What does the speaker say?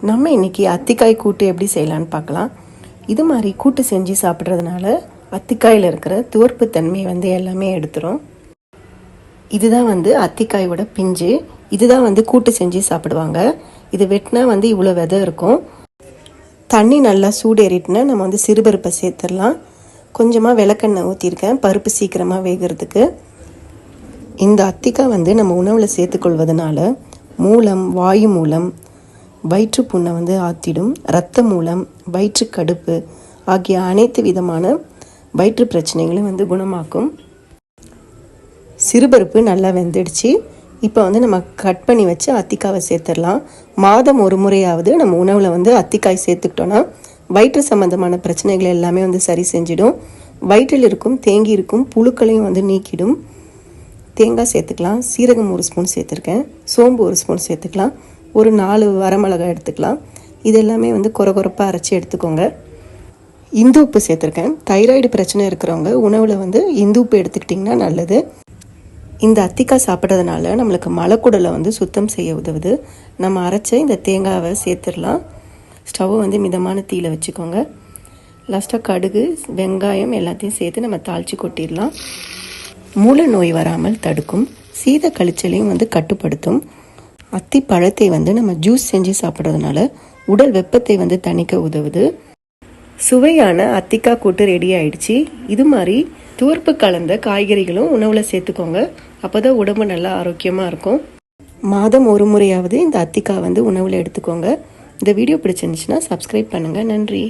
நம்ம இன்னைக்கு அத்திக்காய் கூட்டு எப்படி செய்யலான்னு பார்க்கலாம். இது மாதிரி கூட்டு செஞ்சு சாப்பிட்றதுனால அத்திக்காயில் இருக்கிற துவர்ப்பு தன்மை வந்து எல்லாமே எடுத்துரும். இதுதான் வந்து அத்திக்காயோட பிஞ்சு. இதுதான் வந்து கூட்டு செஞ்சு சாப்பிடுவாங்க. இது வெட்டினா வந்து இவ்வளோ விதை இருக்கும். தண்ணி நல்லா சூடேறிட்டுனா நம்ம வந்து சிறுபருப்பை சேர்த்துடலாம். கொஞ்சமாக விளக்கெண்ணெய் ஊற்றிருக்கேன் பருப்பு சீக்கிரமாக வேகிறதுக்கு. இந்த அத்திக்காய் வந்து நம்ம உணவில் சேர்த்துக்கொள்வதனால மூலம் வாயு மூலம் வயிற்றுப்புண்ணை வந்து ஆற்றிடும் இரத்த மூலம் வயிற்றுக்கடுப்பு ஆகிய அனைத்து விதமான வயிற்று பிரச்சனைகளையும் வந்து குணமாக்கும். சிறுபருப்பு நல்லா வெந்துடுச்சு. இப்போ வந்து நம்ம கட் பண்ணி வச்சு அத்திக்காவை சேர்த்துடலாம். மாதம் ஒரு முறையாவது நம்ம உணவில் வந்து அத்திக்காய் சேர்த்துக்கிட்டோன்னா வயிற்று சம்மந்தமான பிரச்சனைகள் எல்லாமே வந்து சரி செஞ்சிடும். வயிற்றில் இருக்கும் தேங்கி இருக்கும் புழுக்களையும் வந்து நீக்கிடும். தேங்காய் சேர்த்துக்கலாம். சீரகம் ஒரு ஸ்பூன் சேர்த்துருக்கேன். சோம்பு ஒரு ஸ்பூன் சேர்த்துக்கலாம். ஒரு நாலு வரமிளகாய் எடுத்துக்கலாம். இது எல்லாமே வந்து குறகுறப்பாக அரைச்சி எடுத்துக்கோங்க. இந்து உப்பு சேர்த்துருக்கேன். தைராய்டு பிரச்சனை இருக்கிறவங்க உணவில் வந்து இந்து உப்பு எடுத்துக்கிட்டிங்கன்னா நல்லது. இந்த அத்திக்காய் சாப்பிட்றதுனால நம்மளுக்கு மலக்குடலை வந்து சுத்தம் செய்ய உதவுது. நம்ம அரைச்ச இந்த தேங்காவை சேர்த்துடலாம். ஸ்டவ்வை வந்து மிதமான தீயில் வச்சுக்கோங்க. லாஸ்ட்டாக கடுகு வெங்காயம் எல்லாத்தையும் சேர்த்து நம்ம தாளித்து கொட்டிடலாம். மூல நோய் வராமல் தடுக்கும். சீத கழிச்சலையும் வந்து கட்டுப்படுத்தும். அத்தி பழத்தை வந்து நம்ம ஜூஸ் செஞ்சு சாப்பிட்றதுனால உடல் வெப்பத்தை வந்து தணிக்க உதவுது. சுவையான அத்திக்காய் கூட்டு ரெடி ஆயிடுச்சு. இது மாதிரி துவர்ப்பு கலந்த காய்கறிகளும் உணவில் சேர்த்துக்கோங்க. அப்போ தான் உடம்பு நல்லா ஆரோக்கியமாக இருக்கும். மாதம் ஒரு முறையாவது இந்த அத்திக்காய் வந்து உணவில் எடுத்துக்கோங்க. இந்த வீடியோ பிடிச்சிருந்துச்சுன்னா சப்ஸ்கிரைப் பண்ணுங்கள் நன்றி.